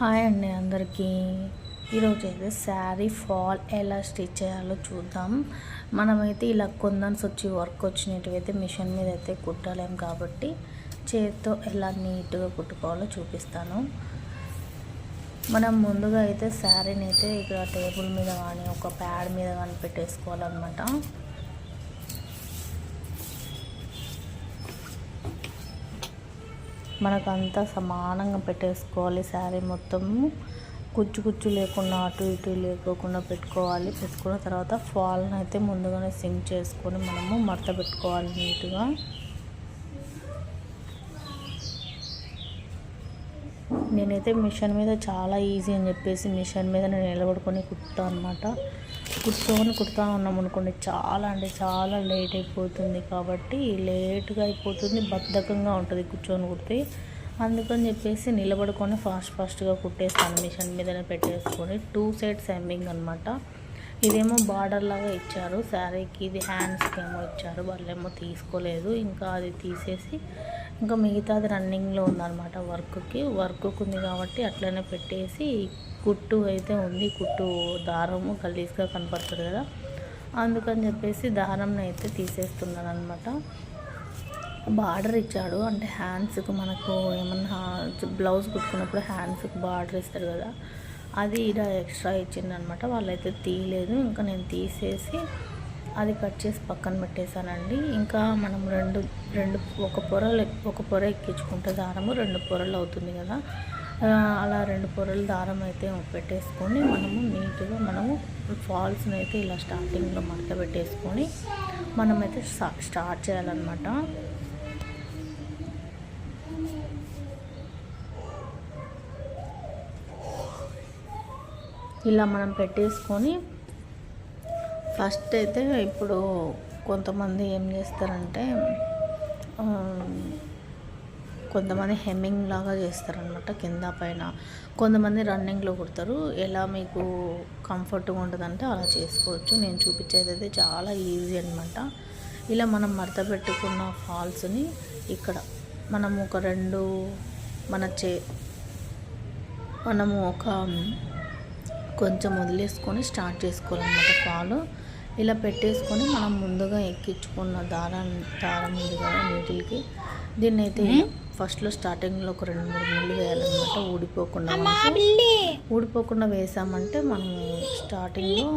Hi అండి అందరికీ. ఈరోజు అయితే శారీ ఫాల్ ఎలా స్టిచ్ చేయాలో చూద్దాం. మనమైతే ఇలా కొందన్స్ వచ్చి వర్క్ వచ్చినట్టు అయితే మిషన్ మీద అయితే కుట్టలేం కాబట్టి చేతితో ఎలా నీట్గా కుట్టుకోవాలో చూపిస్తాను. మనం ముందుగా అయితే శారీని అయితే ఇక్కడ టేబుల్ మీద కానీ ఒక ప్యాడ్ మీద కానీ పెట్టేసుకోవాలన్నమాట. మనకు అంతా సమానంగా పెట్టేసుకోవాలి. శారీ మొత్తము కుచ్చు కుచ్చు లేకుండా అటు ఇటు లేకోకుండా పెట్టుకోవాలి. పెట్టుకున్న తర్వాత ఫాల్ని అయితే ముందుగానే సింక్ చేసుకొని మనము మడత పెట్టుకోవాలి నీట్గా. నేనైతే మిషన్ మీద చాలా ఈజీ అని చెప్పేసి మిషన్ మీద నేను నిలబడుకొని కుట్టుతాను అనమాట కూర్చొని కుడతా ఉన్నాం అనుకోండి చాలా అంటే చాలా లేట్ అయిపోతుంది కాబట్టి లేట్గా అయిపోతుంది బద్ధకంగా ఉంటుంది కూర్చొని కుడితే. అందుకని చెప్పేసి నిలబడుకొని ఫాస్ట్ ఫాస్ట్గా కుట్టేస్తాను మిషన్ మీదనే పెట్టేసుకొని. టూ సైడ్స్ హెమ్మింగ్ అనమాట ఇదేమో బార్డర్ లాగా ఇచ్చారు. శారీకి ఇది హ్యాండ్స్కి ఏమో ఇచ్చారు. వాళ్ళేమో తీసుకోలేదు. ఇంకా అది తీసేసి ఇంకా మిగతాది రన్నింగ్లో ఉందన్నమాట వర్క్కి వర్క్ ఉంది కాబట్టి అట్లనే పెట్టేసి కుట్టు అయితే ఉంది. కుట్టు దారము గలీజ్గా కనపడుతుంది కదా. అందుకని చెప్పేసి దారంని అయితే తీసేస్తున్నాను అనమాట బార్డర్ ఇచ్చాడు. అంటే హ్యాండ్స్కి మనకు ఏమన్నా బ్లౌజ్ కుట్టుకున్నప్పుడు హ్యాండ్స్కి బార్డర్ ఇస్తారు కదా. అది ఇలా ఎక్స్ట్రా ఇచ్చింది అనమాట వాళ్ళైతే తీయలేదు. ఇంకా నేను తీసేసి అది కట్ చేసి పక్కన పెట్టేశానండి. ఇంకా మనం రెండు రెండు ఒక పొరలు ఒక పొర ఎక్కించుకుంటే దారము రెండు పొరలు అవుతుంది కదా. అలా రెండు పొరలు దారం అయితే పెట్టేసుకొని మనము నీట్గా మనము ఫాల్స్ని అయితే ఇలా స్టార్టింగ్లో మడత పెట్టేసుకొని మనమైతే స్టార్ట్ చేయాలన్నమాట. ఇలా మనం పెట్టేసుకొని ఫస్ట్ అయితే ఇప్పుడు కొంతమంది ఏం చేస్తారంటే కొంతమంది హెమ్మింగ్ లాగా చేస్తారనమాట కింద పైన. కొంతమంది రన్నింగ్లో కుడతారు. ఎలా మీకు కంఫర్ట్గా ఉంటుందంటే అలా చేసుకోవచ్చు. నేను చూపించేది అయితే చాలా ఈజీ అనమాట ఇలా మనం మడత పెట్టుకున్న ఫాల్స్ని ఇక్కడ మనము ఒక రెండు మన చే మనము ఒక కొంచెం వదిలేసుకొని స్టార్ట్ చేసుకోవాలన్నమాట ఫాల్ ఇలా పెట్టేసుకొని మనం ముందుగా ఎక్కించుకున్న దారం దారం ఉంది కదా నీటికి. దీన్ని అయితే ఫస్ట్లో స్టార్టింగ్లో ఒక రెండు మూడు ముళ్ళు వేయాలన్నమాట. ఊడిపోకుండా ఊడిపోకుండా వేసామంటే మనం స్టార్టింగ్లో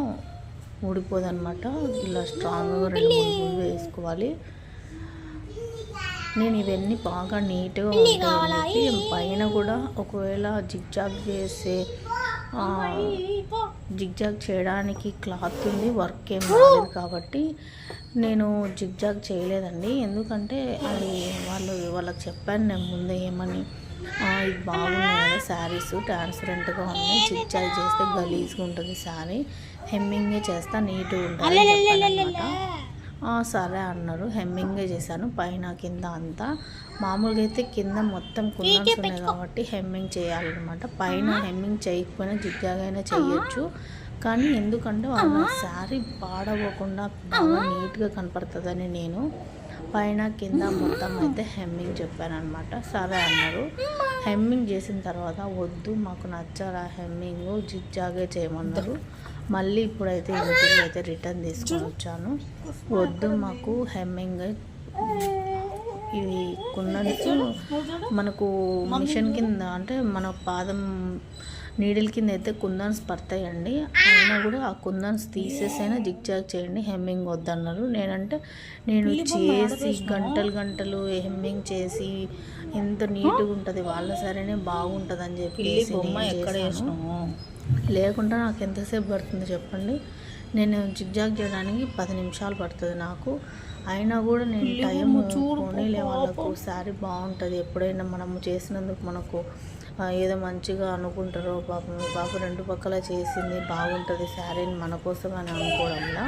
ఊడిపోదన్నమాట. ఇలా స్ట్రాంగ్గా రెండు మూడు ముళ్ళు వేసుకోవాలి. నేను ఇవన్నీ బాగా నీట్గా ఉంటాయి పైన కూడా ఒకవేళ జిగ్జాగ్ చేసే జిగ్జాగ్ చేయడానికి క్లాత్ ఉంది వర్క్ ఏం రాలేదు కాబట్టి నేను జిగ్జాగ్ చేయలేదండి. ఎందుకంటే అది వాళ్ళు వాళ్ళకి చెప్పాను నేను ముందే ఏమని ఇది బాగున్నాయి కదా శారీస్ ట్రాన్స్పరెంట్గా ఉన్నాయి జిగ్జాగ్ చేస్తే గలీజ్గా ఉంటుంది శారీ హెమ్మింగే చేస్తా నీట్గా ఉంటుంది సరే అన్నారు. హెమ్మింగే చేశాను. పైన కింద అంతా. మామూలుగా అయితే కింద మొత్తం కుందన్స్ ఉన్నాయి కాబట్టి హెమ్మింగ్ చేయాలన్నమాట. పైన హెమ్మింగ్ చేయకపోయినా జిగ్జాగైనా చేయొచ్చు. కానీ ఎందుకంటే వాళ్ళ శారీ పాడవకుండా బాగా నీట్గా కనపడుతుందని నేను పైన కింద మొత్తం అయితే హెమ్మింగ్ చెప్పాను అనమాట సరే అన్నారు. హెమ్మింగ్ చేసిన తర్వాత వద్దు మాకు నచ్చారా హెమ్మింగ్ జిగ్జాగే చేయమన్నారు. మళ్ళీ ఇప్పుడైతే ఇంటికి అయితే రిటర్న్ తీసుకొని వచ్చాను. వద్దు మాకు హెమ్మింగ్. ఇవి కొన్నట్టు మనకు మిషన్ కింద అంటే మన పాదం నీడిల్ కింద అయితే కుందన్స్ పడతాయండి. అయినా కూడా ఆ కుందన్స్ తీసేసైనా జిగ్జాగ్ చేయండి హెమ్మింగ్ వద్దన్నారు. నేనంటే నేను చేసి గంటలు గంటలు హెమ్మింగ్ చేసి ఎంత నీట్గా ఉంటుంది వాళ్ళ సరేనే బాగుంటుంది అని చెప్పి బొమ్మ ఎక్కడ లేకుండా నాకు ఎంతసేపు పడుతుంది చెప్పండి. నేను జిగ్జాగ్ చేయడానికి పది నిమిషాలు పడుతుంది నాకు. అయినా కూడా నేను టైం చూడుకొని వాళ్ళకు శారీ బాగుంటుంది. ఎప్పుడైనా మనము చేసినందుకు మనకు ఏదో మంచిగా అనుకుంటారో పాపం. పాప రెండు పక్కల చేసింది బాగుంటుంది శారీని మన కోసం అని అనుకోవడంలో.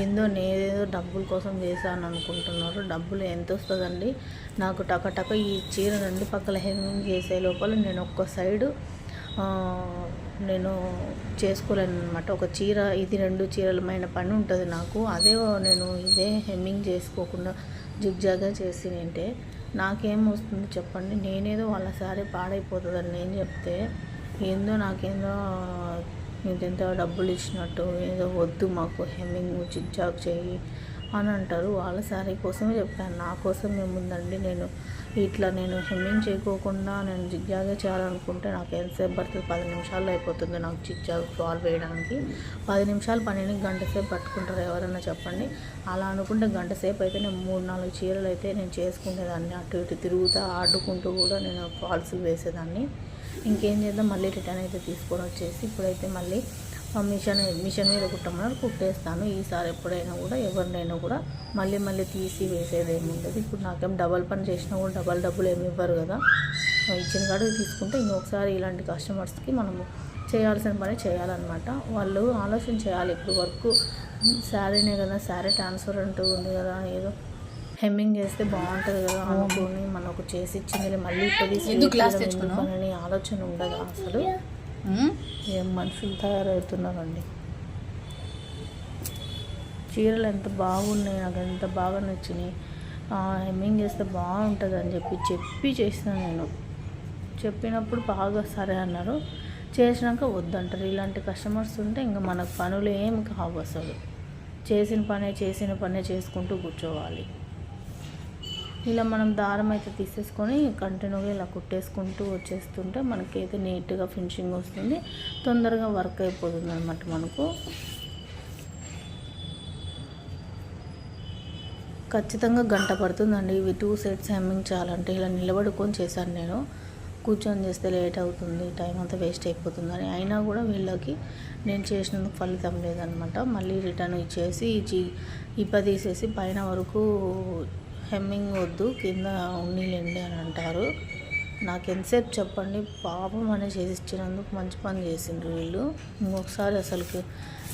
ఏందో నేనేదో డబ్బుల కోసం చేశాను అనుకుంటున్నారు. డబ్బులు ఎంత వస్తుందండి? నాకు టక ఈ చీర రెండు పక్కల హెమ్మింగ్ చేసే లోపల నేను ఒక్క సైడు నేను చేసుకోలేను అనమాట ఒక చీర ఇది రెండు చీరలమైన పని ఉంటుంది నాకు. అదే నేను ఇదే హెమ్మింగ్ చేసుకోకుండా జిగ్జాగా చేసి అంటే నాకేం వస్తుంది చెప్పండి? నేనేదో వాళ్ళ సారీ పాడైపోతుందని నేను చెప్తే ఏందో నాకేందో ఇదెంత డబ్బులు ఇచ్చినట్టు ఏదో వద్దు మాకు హెమ్మింగ్ జిగ్జాగ్ చేయి అని అంటారు. వాళ్ళ శారీ కోసమే చెప్పాను. నా కోసం ఏముందండి? నేను ఇట్లా నేను హెమ్మింగ్ చేయకోకుండా నేను జిగ్జాగే చేయాలనుకుంటే నాకు ఎంతసేపు పడుతుంది? పది నిమిషాల్లో అయిపోతుంది నాకు జిగ్జాగ్ ఫాల్ వేయడానికి. పది నిమిషాలు పనిని గంట సేపు పట్టుకుంటారు ఎవరైనా చెప్పండి. అలా అనుకుంటే గంట సేపు అయితే నేను మూడు నాలుగు చీరలు అయితే నేను చేసుకునేదాన్ని. అటు ఇటు తిరుగుతూ ఆడుకుంటూ కూడా నేను ఫాల్స్ వేసేదాన్ని. ఇంకేం చేద్దాం? మళ్ళీ రిటర్న్ అయితే తీసుకొని వచ్చేసి ఇప్పుడైతే మళ్ళీ మిషన్ మిషన్ మీద కుట్టమన్నారు కుట్టేస్తాను. ఈసారి ఎప్పుడైనా కూడా ఎవరినైనా కూడా మళ్ళీ మళ్ళీ తీసి వేసేది ఏమి ఉండదు ఇప్పుడు నాకేం డబల్ పని చేసినా కూడా డబల్ డబ్బులు ఏమి ఇవ్వరు కదా. ఇచ్చిన కాడికి తీసుకుంటే ఇంకొకసారి ఇలాంటి కస్టమర్స్కి మనము చేయాల్సిన పని చేయాలన్నమాట. వాళ్ళు ఆలోచన చేయాలి. ఇప్పుడు వర్క్ శారీనే కదా శారీ ట్రాన్స్ఫర్ అంటూ ఉంది కదా. ఏదో హెమ్మింగ్ చేస్తే బాగుంటుంది కదా అనుకుని మనకు చేసి ఇచ్చింది మళ్ళీ ఇప్పుడు ఆలోచన ఉండదు అసలు. ఏం మనుషులు తయారవుతున్నారండి? చీరలు ఎంత బాగున్నాయి నాకు ఎంత బాగా నచ్చినాయి. హెమ్మింగ్ చేస్తే బాగుంటుంది అని చెప్పి చెప్పి చేసినాను నేను. చెప్పినప్పుడు బాగా సరే అన్నారు. చేసినాక వద్దంటారు. ఇలాంటి కస్టమర్స్ ఉంటే ఇంకా మనకు పనులు ఏమి కావు అసలు. చేసిన పనే చేసిన పనే చేసుకుంటూ కూర్చోవాలి. ఇలా మనం దారం అయితే తీసేసుకొని కంటిన్యూగా ఇలా కుట్టేసుకుంటూ వచ్చేస్తుంటే మనకైతే నీట్గా ఫినిషింగ్ వస్తుంది. తొందరగా వర్క్ అయిపోతుంది అనమాట మనకు. ఖచ్చితంగా గంట పడుతుందండి. ఇవి టూ సెట్స్ హెమ్మింగ్ చేయాలంటే ఇలా నిలబడుకొని చేశాను నేను. కూర్చొని చేస్తే లేట్ అవుతుంది. టైం అంతా వేస్ట్ అయిపోతుందని. అయినా కూడా వీళ్ళకి నేను చేసినందుకు ఫలితం లేదనమాట మళ్ళీ రిటర్న్ ఇచ్చేసి ఇచ్చి ఇప్ప తీసేసి పైన వరకు హెమ్మింగ్ వద్దు కింద ఉన్నీలేండి అని అంటారు. నాకు ఎంతసేపు చెప్పండి? పాపం అనే చేసి ఇచ్చినందుకు మంచి పని చేసిండ్రు వీళ్ళు. ఇంకొకసారి అసలుకి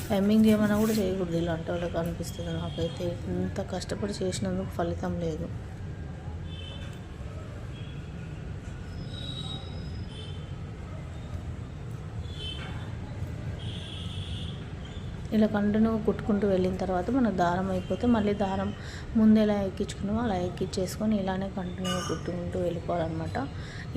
హెమ్మింగ్ ఏమైనా కూడా చేయకూడదు ఇలాంటి వాళ్ళకి అనిపిస్తుంది నాకైతే. ఇంత కష్టపడి చేసినందుకు ఫలితం లేదు. ఇలా కంటిన్యూ కుట్టుకుంటూ వెళ్ళిన తర్వాత మనకు దారం అయిపోతే మళ్ళీ దారం ముందు ఎలా ఎక్కించుకున్నామో అలా ఎక్కించేసుకొని ఇలానే కంటిన్యూగా కుట్టుకుంటూ వెళ్ళిపోవాలన్నమాట.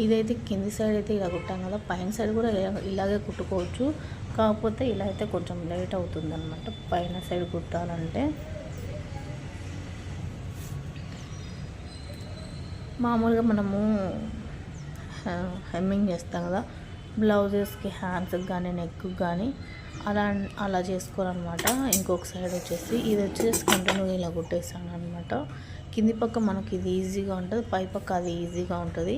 ఇదైతే కింది సైడ్ అయితే ఇలా కుట్టాం కదా పైన సైడ్ కూడా ఇలా- ఇలాగే కుట్టుకోవచ్చు. కాకపోతే ఇలా అయితే కొంచెం లేట్ అవుతుంది అనమాట పైన సైడ్ కుట్టాలంటే. మామూలుగా మనము హెమ్మింగ్ చేస్తాం కదా బ్లౌజెస్కి హ్యాండ్స్కి కానీ నెక్కి కానీ అలా అలా చేసుకోవాలన్నమాట ఇంకొక సైడ్ వచ్చేసి ఇది వచ్చేసి కంటిన్యూ ఇలా కుట్టేస్తాను అనమాట కింది పక్క మనకి ఇది ఈజీగా ఉంటుంది పై పక్క అది ఈజీగా ఉంటుంది.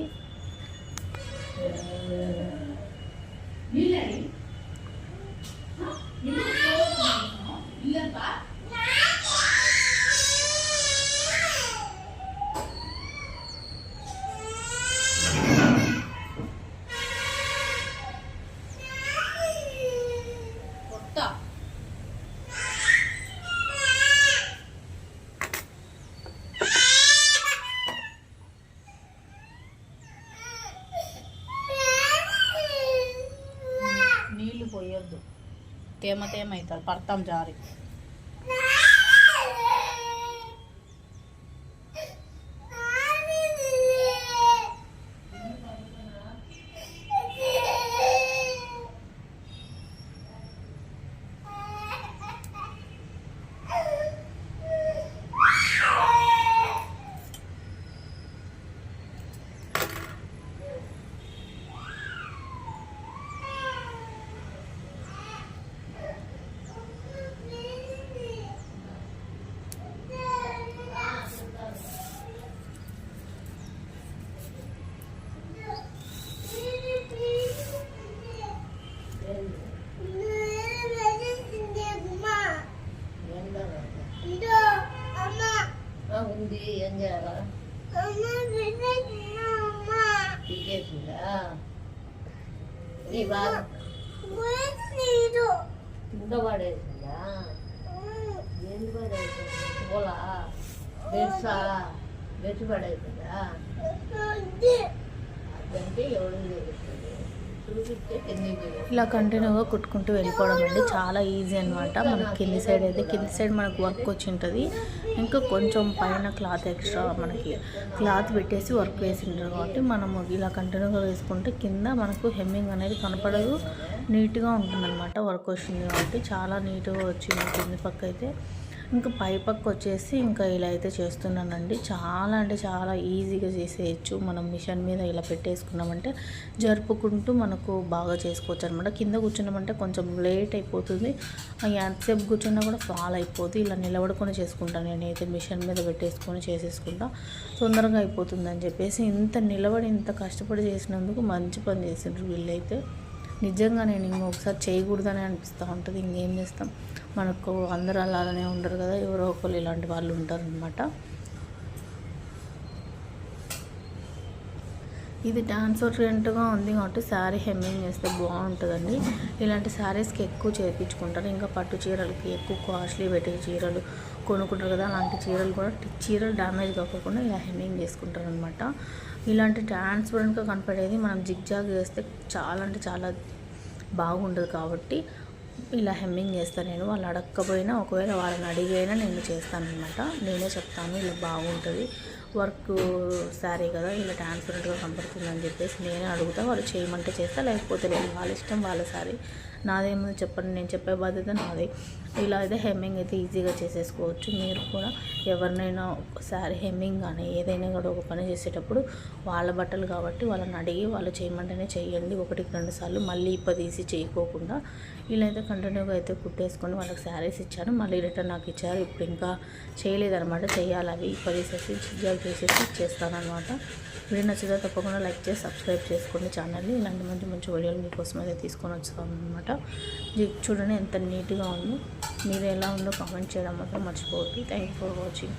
తేమ తేమ అవుతుంది పడతాం జారి ఉంది ఏం చేయాలా నీ బాగా కింద పడేసిందా? ఏంది పడేసింది? పోలా? బెడ్సా బెడ్స్ పడేసిందా? అదంటే ఎవరు తెలుస్తుంది ఇలా కంటిన్యూగా కుట్టుకుంటూ వెళ్ళిపోవడం అండి. చాలా ఈజీ అనమాట మనకి కింది సైడ్ అయితే కింది సైడ్ మనకు వర్క్ వచ్చి ఉంటుంది ఇంకా కొంచెం పైన క్లాత్ ఎక్స్ట్రా మనకి క్లాత్ పెట్టేసి వర్క్ వేసి ఉంటారు కాబట్టి మనము ఇలా కంటిన్యూగా వేసుకుంటే కింద మనకు హెమ్మింగ్ అనేది కనపడదు. నీట్గా ఉంటుందన్నమాట వర్క్ వచ్చింది కాబట్టి. చాలా నీట్గా వచ్చింది కింది పక్క అయితే ఇంకా పైపక్క వచ్చేసి ఇంకా ఇలా అయితే చేస్తున్నానండి. చాలా అంటే చాలా ఈజీగా చేసేయచ్చు. మనం మిషన్ మీద ఇలా పెట్టేసుకున్నామంటే జరుపుకుంటూ మనకు బాగా చేసుకోవచ్చు అనమాట కింద కూర్చున్నామంటే కొంచెం లేట్ అయిపోతుంది. ఎంతసేపు కూర్చున్నా కూడా ఫాల్ అయిపోతుంది ఇలా నిలబడుకొని చేసుకుంటాను నేనైతే మిషన్ మీద పెట్టేసుకొని చేసేసుకుంటా. తొందరగా అయిపోతుంది అని చెప్పేసి ఇంత నిలబడి ఇంత కష్టపడి చేసినందుకు మంచి పని చేసిండ్రు వీళ్ళైతే. నిజంగా నేను ఇంకొకసారి చేయకూడదని అనిపిస్తూ ఉంటుంది. ఇంకేం చేస్తాం? మనకు అందరూ అలానే ఉండరు కదా. ఎవరో ఒకరు ఇలాంటి వాళ్ళు ఉంటారనమాట ఇది డాన్స్ రెంట్గా ఉంది కాబట్టి శారీ హెమ్మింగ్ చేస్తే బాగుంటుందండి. ఇలాంటి శారీస్కి ఎక్కువ చేయించుకుంటారు ఇంకా పట్టు చీరలకి ఎక్కువ కాస్ట్లీ పెట్టే చీరలు కొనుక్కుంటారు కదా అలాంటి చీరలు కూడా చీరలు డ్యామేజ్ కాకుండా ఇలా హెమ్మింగ్ చేసుకుంటారు అనమాట ఇలాంటి ట్రాన్స్పరెంట్గా కనపడేది మనం జిగ్జాగ్ చేస్తే చాలా అంటే చాలా బాగుండదు కాబట్టి ఇలా హెమ్మింగ్ చేస్తాను నేను వాళ్ళు అడగకపోయినా ఒకవేళ వాళ్ళని అడిగైనా నేను చేస్తాను అనమాట నేనే చెప్తాను ఇలా బాగుంటుంది. వర్క్ శారీ కదా ఇలా ట్రాన్స్పరెంట్గా కనపడుతుందని అని చెప్పేసి నేనే అడుగుతా వాళ్ళు చేయమంటే చేస్తా లేకపోతే లేదు వాళ్ళ ఇష్టం వాళ్ళ శారీ. నాదేమో చెప్పండి నేను చెప్పే బాధ్యత నాదే. ఇలా అయితే హెమ్మింగ్ అయితే ఈజీగా చేసేసుకోవచ్చు. మీరు కూడా ఎవరినైనా ఒకసారి హెమ్మింగ్ కానీ ఏదైనా కూడా ఒక పని చేసేటప్పుడు వాళ్ళ బట్టలు కాబట్టి వాళ్ళని అడిగి వాళ్ళు చేయమంటేనే చేయండి ఒకటికి రెండు సార్లు మళ్ళీ ఇప్ప తీసి చేయకోకుండా ఇలా అయితే కంటిన్యూగా అయితే కుట్టేసుకొని వాళ్ళకి శారీస్ ఇచ్చాను. మళ్ళీ రిటర్న్ నాకు ఇచ్చారు. ఇప్పుడు ఇంకా చేయలేదన్నమాట. చేయాలి అవి. ఇప్ప తీసేసి జిగ్జాగ్ చేసేసి ఇచ్చేస్తానమాట వీడియో నచ్చితే తప్పకుండా లైక్ చేసి సబ్స్క్రైబ్ చేసుకోండి ఛానల్ని. ఇలాంటి మంచి మంచి వీడియోలు మీకోసం అయితే తీసుకొని వచ్చాను అనమాట. చూడండి ఎంత నీట్గా ఉందో. మీరు ఎలా ఉందో కామెంట్ చేయడం మాత్రం మర్చిపోవద్దు. Thank you for watching